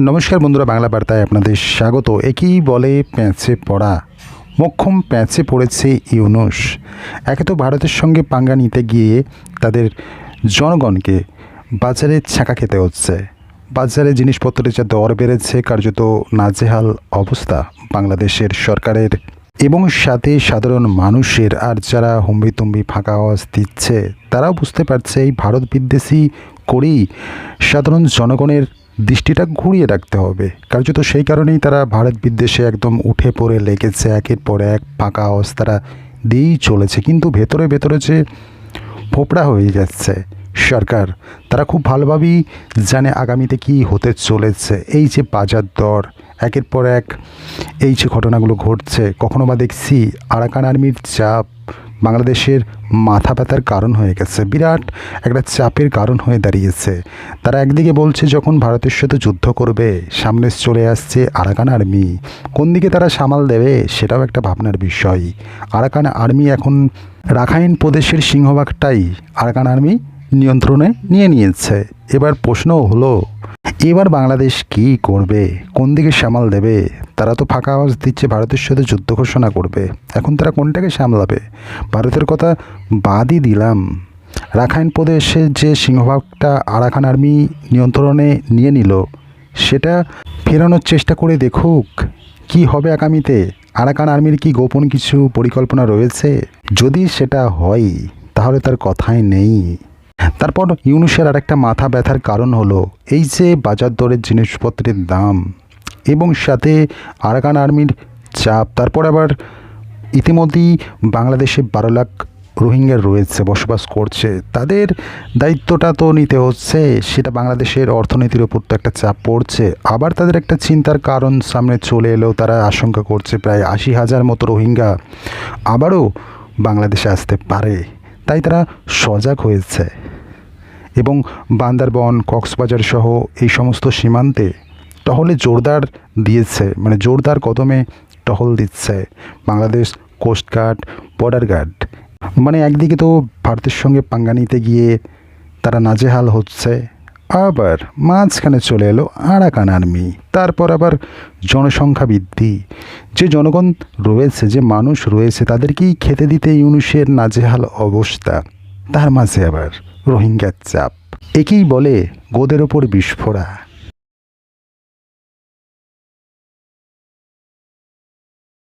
নমস্কার বন্ধুরা, বাংলা বার্তায় আপনাদের স্বাগত। একই বলে প্যাঁচে পড়া। মক্ষম প্যাঁচে পড়েছে ইউনুস। একে তো ভারতের সঙ্গে পাঙ্গা নিতে গিয়ে তাদের জনগণকে বাজারে ছাকা খেতে হচ্ছে। বাজারে জিনিসপত্রের যা দর বেড়েছে, কার্যত নাজেহাল অবস্থা বাংলাদেশের সরকারের। এবং সাথে সাধারণ মানুষের, আর যারা হম্বিতম্বি ফাঁকা আওয়াজ দিচ্ছে, তারাও বুঝতে পারছে, এই ভারত বিদ্বেষী করেই সাধারণ জনগণের দৃষ্টিটা ঘুরিয়ে রাখতে হবে। কার্যত সেই কারণেই তারা ভারত বিদ্বেষে একদম উঠে পড়ে লেগেছে, একের পর এক ফাঁকা আওয়াজ তারা দিয়েই চলেছে। কিন্তু ভেতরে ভেতরে যে ফোপড়া হয়ে যাচ্ছে সরকার, তারা খুব ভালোভাবেই জানে আগামীতে কি হতে চলেছে। এই যে বাজার দর, একের পর এক এই যে ঘটনাগুলো ঘটছে, কখনো বা দেখছি আরাকান আর্মির চাপ বাংলাদেশের মাথা ব্যথার কারণ হয়ে গেছে। বিরাট একটা চাপের কারণ হয়ে দাঁড়িয়েছে। তারা একদিকে বলছে, যখন ভারতের সাথে যুদ্ধ করবে, সামনে চলে আসছে আরাকান আর্মি। কোন দিকে তারা সামাল দেবে, সেটাও একটা ভাবনার বিষয়। আরাকান আর্মি এখন রাখাইন প্রদেশের সিংহভাগটাই আরাকান আর্মি নিয়ন্ত্রণে নিয়ে নিয়েছে। এবার প্রশ্ন হলো, এবার বাংলাদেশ কি করবে? কোন দিকে সামাল দেবে? তারা তো ফাঁকা আওয়াজ দিচ্ছে, ভারতের সাথে যুদ্ধ ঘোষণা করবে। এখন তারা কোনটাকে সামলাবে? ভারতের কথা বাদই দিলাম। রাখাইন প্রদেশে যে সিংহভাগটা আরাকান আর্মি নিয়ন্ত্রণে নিয়ে নিল, সেটা ফেরানোর চেষ্টা করে দেখুক, কি হবে আগামীতে? আরাকান আর্মির কি গোপন কিছু পরিকল্পনা রয়েছে? যদি সেটা হয়, তাহলে তার কথাই নেই। তারপর ইউনুসের আরেকটা মাথা ব্যথার কারণ হলো এই যে বাজার দরের জিনিসপত্রের দাম এবং সাথে আরাকান আর্মির চাপ, তারপর আবার ইতিমধ্যেই বাংলাদেশে বারো লাখ রোহিঙ্গা রয়েছে, বসবাস করছে। তাদের দায়িত্বটা তো নিতে হচ্ছে, সেটা বাংলাদেশের অর্থনীতির ওপর তো একটা চাপ পড়ছে। আবার তাদের একটা চিন্তার কারণ সামনে চলে এলেও তারা আশঙ্কা করছে, প্রায় আশি হাজার মতো রোহিঙ্গা আবারও বাংলাদেশে আসতে পারে। তাই তারা সজাগ হয়েছে। এবং বান্দরবন, কক্সবাজার সহ এই সমস্ত সীমান্তে টহলে জোরদার দিয়েছে মানে জোরদার কদমে টহল দিচ্ছে বাংলাদেশ কোস্টগার্ড বর্ডার গার্ড মানে একদিকে তো ভারতের সঙ্গে পাঙ্গা নিতে গিয়ে তারা নাজেহাল হচ্ছে, আবার মাঝখানে চলে এলো আরাকান আর্মি, তারপর আবার জনসংখ্যা বৃদ্ধি। যে জনগণ রয়েছে, যে মানুষ রয়েছে, তাদেরকেই খেতে দিতে ইউনুসের নাজেহাল অবস্থা, তার মাঝে আবার রোহিঙ্গার চাপ। একেই বলে গোদের ওপর বিস্ফোরা